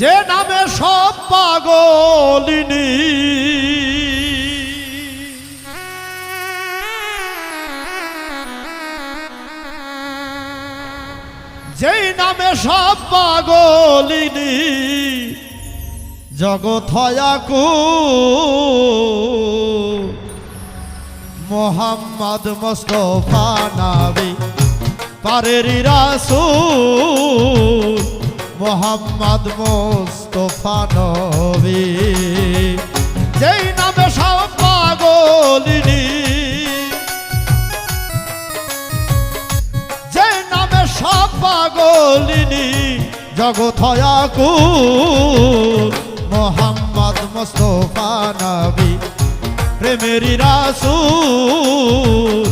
যে নামে সব পাগলিনী। যেই নামে সব পাগলিনী, জগৎ হয়াকু মোহাম্মদ মোস্তফা নাবি, পারের রাসূল। মোহাম্মদ মোস্তফা নবী। যেই নামে সব পাগলিনী। যে নামে সব পাগলিনী। জগৎ হয়াকুল মোহাম্মদ মোস্তফা নবী। প্রেমেরই রাসূল।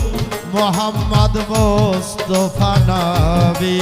মোহাম্মদ মোস্তফা নবী।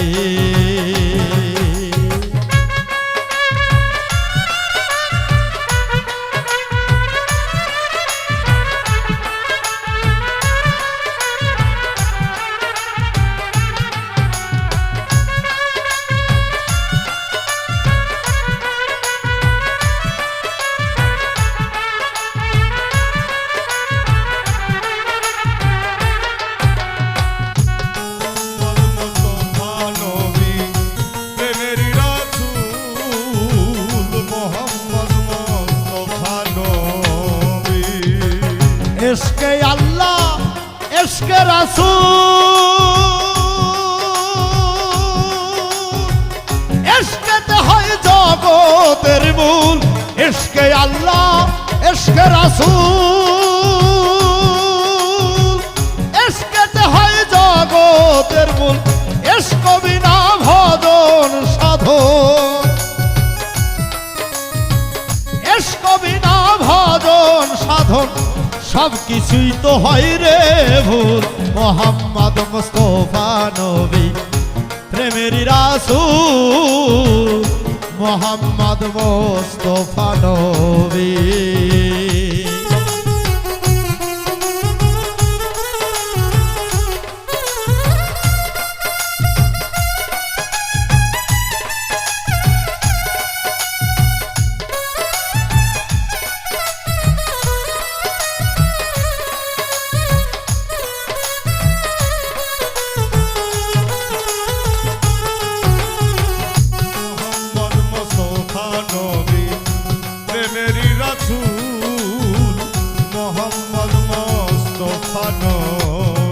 এসকে আল্লাহ এসকে রাসূল। এসকেতে হয় জগতের মূল এসকে আল্লাহ এসকে রাসূল। কিছুই তো হয় রে ভুল মোহাম্মদ মুস্তফা নবী প্রেমের রাসু মোহাম্মদ মুস্তফা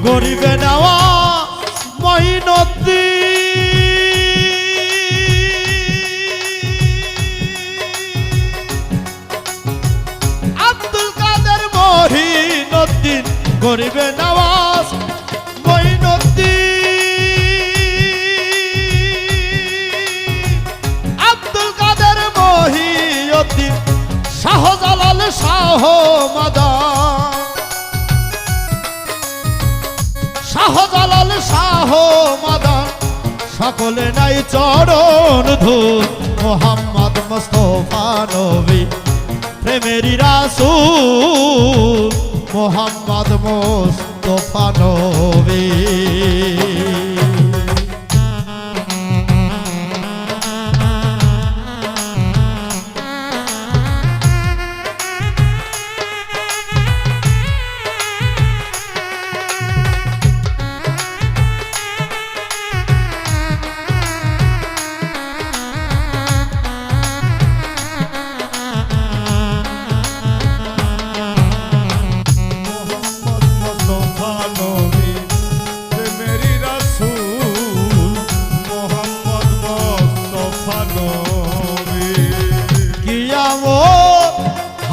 গরিবে নেওয়া মহিনদ্দি আব্দুল কাদের মহিনদ্দিন গরিবে নওয়াজ মাদান। সকলে নাই চরণ ধু মোহাম্মদ মুস্তফা নবী প্রেমেরি রাসূল। মোহাম্মদ মুস্তফা নবী।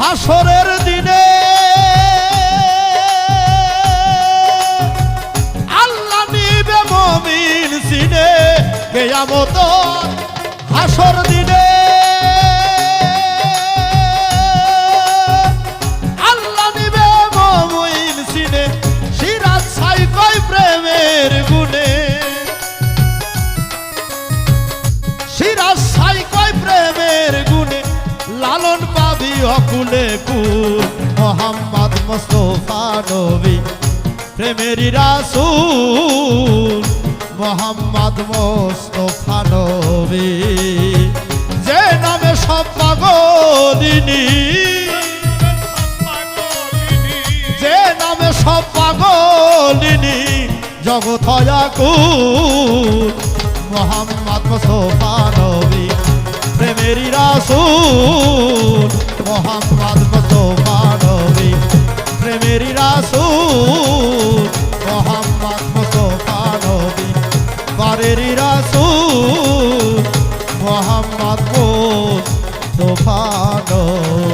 হাসরের দিনে আল্লাহ নিবে মমিন সিনে কেয়ামত হাসর দিনে অকুলে কুল মোহাম্মদ মুস্তফা নবী প্রেমেরই রাসূল, মোহাম্মদ মোস্তফা নবী। যে নামে সব পাগলিনী, যে নামে সব পাগলিনী, জগৎ হয়াকুল মোহাম্মদ মুস্তফা নবী প্রেমেরই রাসূল মোহাম্মদ মুস্তফা নবী প্রেমেরই রাসূল মোহাম্মদ মুস্তফা নবী বারেরই রাসূল মোহাম্মদ মুস্তফা নবী